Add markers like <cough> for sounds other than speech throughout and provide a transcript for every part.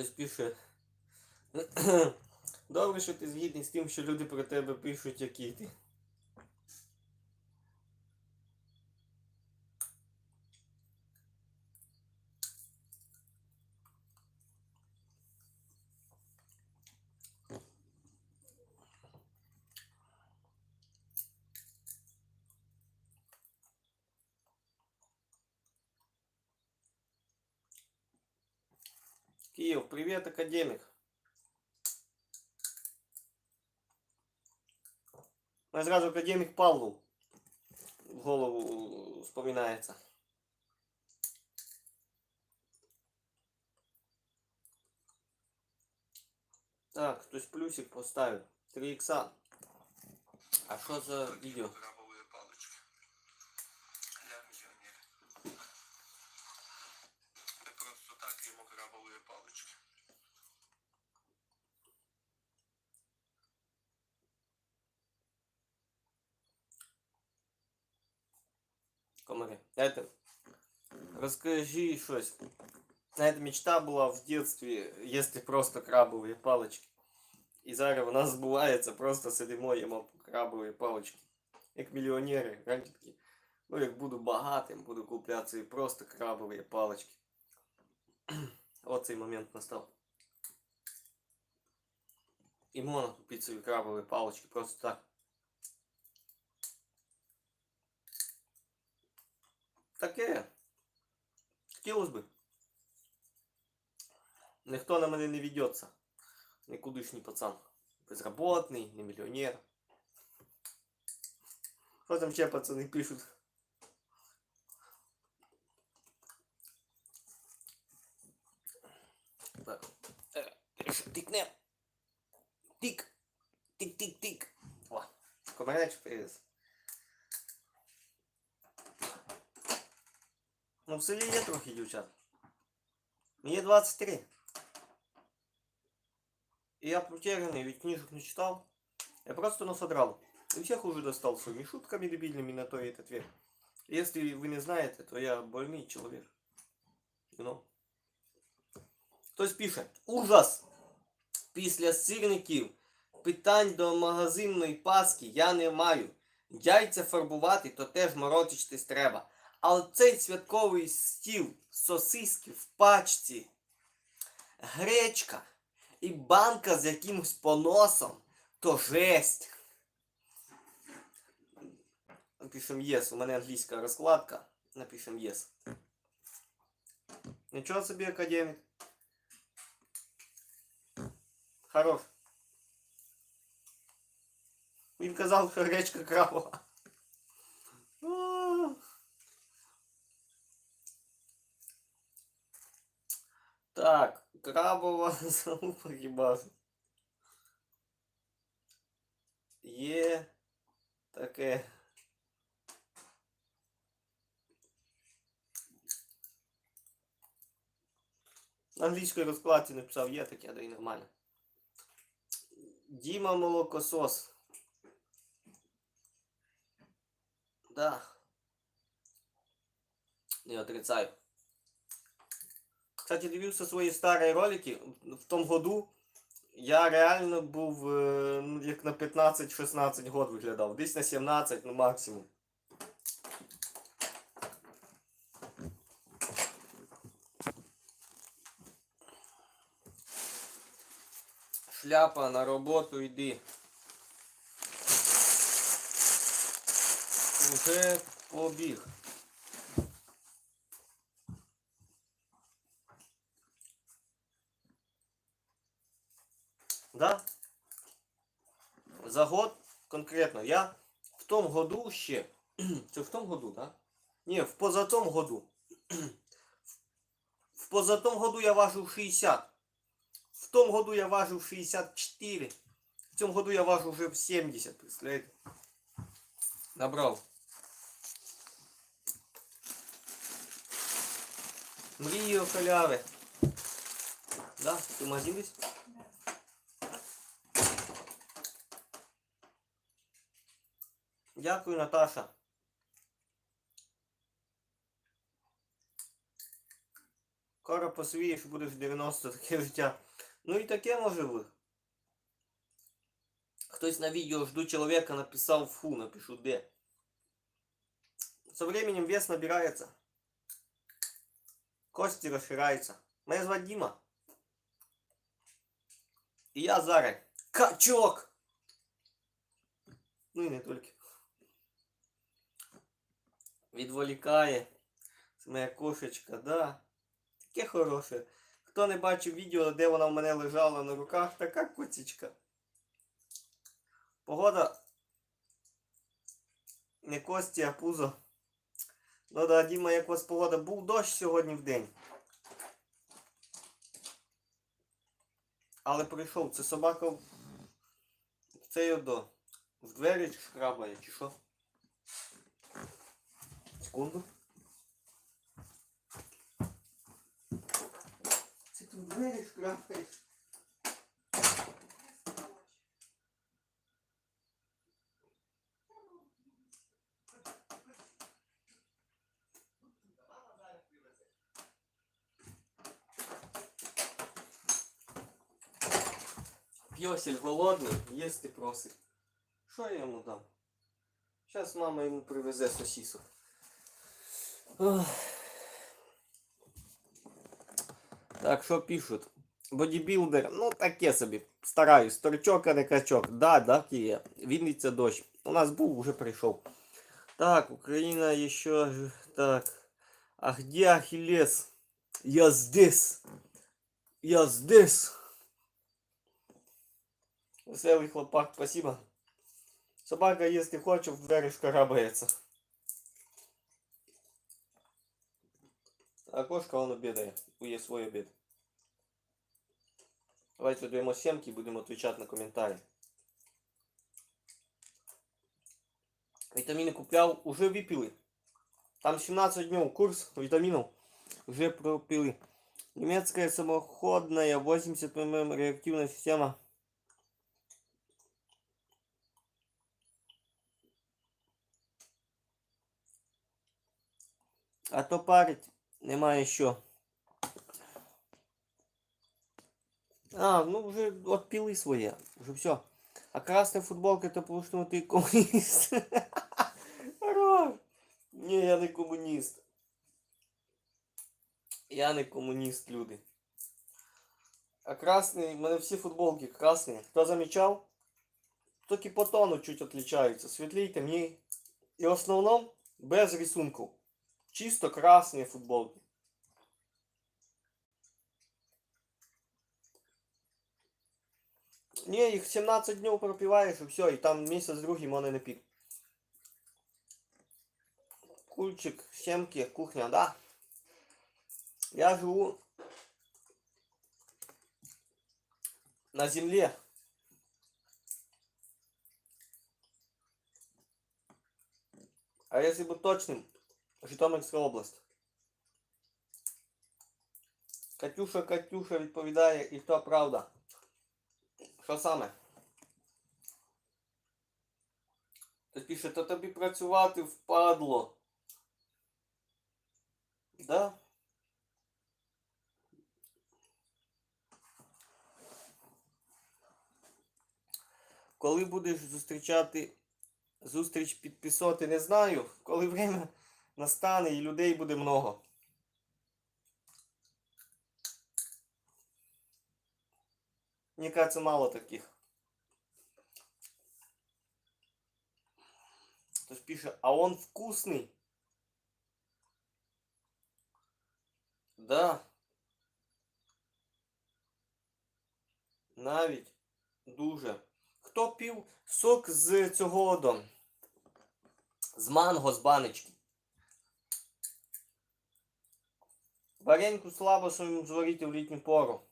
Хтось пише. <clears throat> Добре, що ти згідний з тим, що люди про тебе пишуть, який ти. Киев, привет, академик. Ну, зразу академик Павлов в голову вспоминается. Так, хтось плюсик поставив. 3 ікса. А що за відео? Крабовые палочки. Для миллионера. Ты просто так ему крабовые палочки. Комари. Это, расскажи щось. Знаєте, мечта була в детстве, їсти просто крабові палички. І зараз у нас збувається, просто сидимо, їмо крабові палички. Як мільйонери, знаєте, такі. Ну, як буду багатим, буду купляти собі просто крабові палички. <clears throat> Оцей момент настав. І можна купити собі крабові палички просто так. Таке. Хотілося би. Ніхто на мене не ведеться. Никудышний пацан. Безработный, не миллионер. Что там ще пацаны пишут? Так. Э, Тикнем. Тик. Тик-тик-тик. О, комареч привез. Ну, в селі є трохи дівчат. Мені 23. И я потерянный, ведь книжек не читал. Я просто насодрал. И всех уже достал своими шутками дебильными на то и этот век. Если вы не знаете, то я больный человек. You know? Хтось пише. Ужас! Після сирників питань до магазинної паски я не маю. Яйця фарбувати, то теж морочитись треба. Але цей святковий стіл, сосиски в пачці, гречка і банка з якимось поносом, то жесть. Напишем єс, у мене англійська розкладка. Напишем єс. Нічого собі академік. Хорош. Він казав, що гречка крабова. А. Крабова залупа хіба. Є таке. На англійській розкладці написав є таке, да і нормально. Діма молокосос. Да. Не отрицаю. Кстати, дивився свої старі ролики. В тому году я реально був е, ну, як на 15-16 год виглядав. Десь на 17, ну максимум. Шляпа на роботу йди. Уже побіг. Да? За год конкретно. Я в том году ще. <clears throat> Це в том году, да? Ні, в позатом году. <clears throat> В позатом году я важив 60. В том году я важив 64. В цьому году я важу вже в 70, представляєте? Набрав. Мрію халяви. Да? Ти в Дякую, Наташа. Скоро посвієш, будеш 90 таке життя. Ну і таке може бути. Хтось на видео жду человека написал фу, напишу Д. Со временем вес набирается. Кости расширяются. Меня зовут Дима. И я зараз качок. Ну і не тільки. Відволікає. Це моя кошечка, да. Таке хороше. Хто не бачив відео, де вона в мене лежала на руках, така коцічка. Погода не кості, а пузо. Ну да, Діма, як у вас погода? Був дощ сьогодні в день. Але прийшов, це собака в цей одо. В двері шкрабає, чи що? Секунду. Це ти двері шкрабаєш. Пьосель голодний, їсти просить. Що я йому дам? Зараз мама йому привезе сосісок. Ох. Так, що пишуть? Бодібілдер, ну таке собі. Стараюсь. Торчок, а не качок. Да, так і є. Вінниця дощ. У нас був, уже прийшов. Так, Україна еще... ж- Так. А где Ахиллес? Я здесь. Я здесь. Веселий хлопак, спасибо. Собака, если хочет, в двері шкарабається. А кошка он обідає. Ує свой обід. Давайте додаємо сімки і будемо відповідати на коментарі. Вітаміни купляв, уже випили. Там 17 днів курс витаминов уже пропили. Немецкая самоходная 80 мм реактивная система. А то парить немає що. А, ну вже отпили своє. Уже все. А красная футболка это потому что ты коммунист. <laughs> Хорош. Ні, я не комуніст. Я не комуніст, люди. А красный, у мене всі футболки красні. Хто замічав? Тільки по тону чуть отличаються. Світлій, темній. І в основному без рисунку. Чисто красні футболки. Ні, їх 17 днів пропиваєш і все, і там місяць другий мене не пік. Кульчик, семки, кухня, да. Я живу на земле. А если быть точным, Житомирська область. Катюша, Катюша відповідає, і то правда. Що саме? Ти пише, то тобі працювати впадло. Да? Коли будеш зустрічати зустріч підписати, не знаю. Коли время настане і людей буде много. Мені кажется, мало таких. Хтось пише, а он вкусный. Да. Навіть дуже. Хто пів сок з цього одом? З манго, з баночки. Вареньку слабо своїм зварити в літню пору.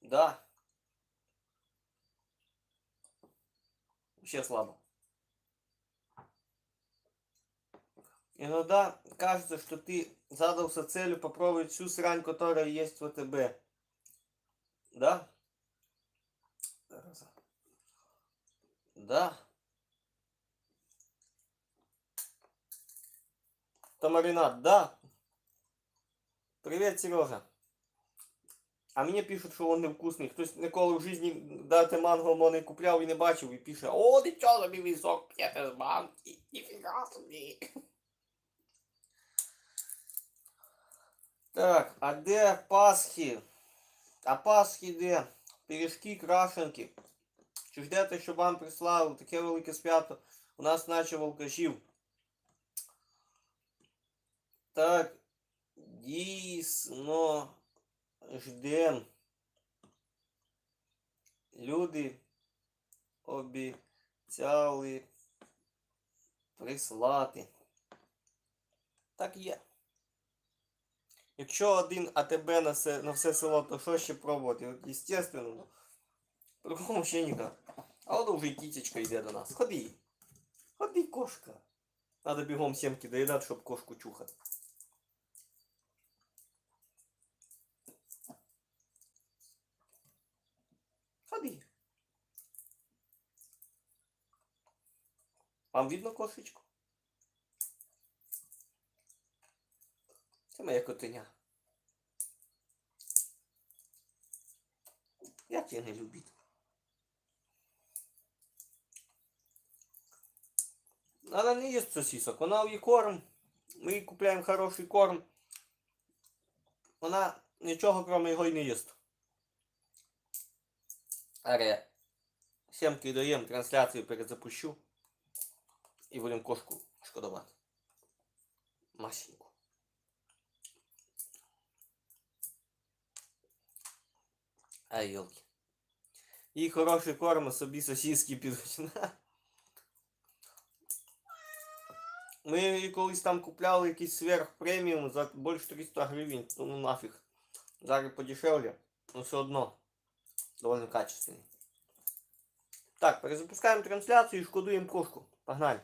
Да. Вообще слабо. Иногда кажется, что ты задался целью попробовать всю срань, которая есть в ВТБ. Да? Да. Тамаринад, да. Привет, Сережа. А мені пишуть, що він невкусний. Хтось ніколи в житті дати манго не купляв і не бачив, і пише, о, нічого собі вісок п'єте з банки. Ніфіга собі. Так, а де Пасхи? А Пасхи де? Пиріжки, крашенки. Чи ждете, щоб вам прислали таке велике свято? У нас наче волкашів. Так, дійсно ждем. Люди обіцяли прислати. Так є. Якщо один АТБ на все, на все село, то що ще пробувати? От, естественно, по-другому ще ніяк. А от вже й тітечка йде до нас. Ходи. Ходи, кошка. Надо бігом сімки доїдати, щоб кошку чухати. Ходи. Вам видно кошечку? Це моя котеня. Як я не любить? Она не ест сосисок, вона її корм. Ми їй купляємо хороший корм. Вона нічого крім його й не їсть. Аре, сімки даємо, трансляцію перезапущу. І будемо кошку шкодувати. Масеньку. Ай, йолки. І хороший корм, собі сосиски підуть. <laughs> Ми колись там купляли якийсь сверх преміум за більше 300 гривень, то ну нафіг. Зараз подешевле, но все одно довольно качественний. Так, перезапускаємо трансляцію і шкодуємо кошку. Погнали.